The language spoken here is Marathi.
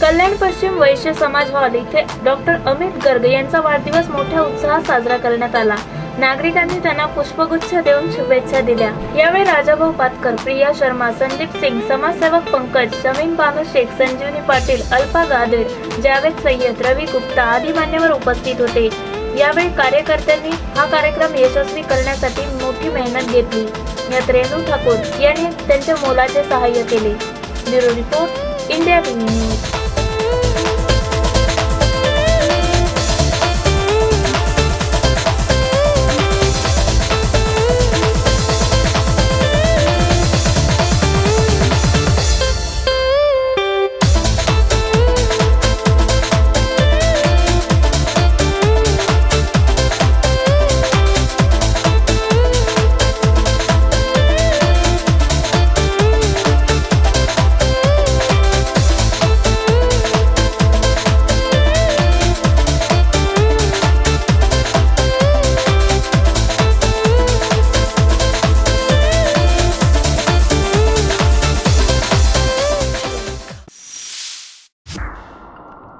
कल्याण पश्चिम वैश्य समाज हॉल इथे डॉक्टर अमित गर्ग यांचा वाढदिवस मोठ्या उत्साहात साजरा करण्यात आला. नागरिकांनी त्यांना पुष्पगुच्छ देऊन शुभेच्छा दिल्या. यावेळी राजाभाऊ पातकर प्रिया शर्मा संदीप सिंग समाजसेवक पंकज शमीम बानू शेख संजीवनी पाटील अल्पा गादेर जावेद सय्यद रवी गुप्ता आदी मान्यवर उपस्थित होते. यावेळी कार्यकर्त्यांनी हा कार्यक्रम यशस्वी करण्यासाठी मोठी मेहनत घेतली. यात रेणू ठाकूर यांनी त्यांच्या मोलाचे सहाय्य केले. Bureau report India news.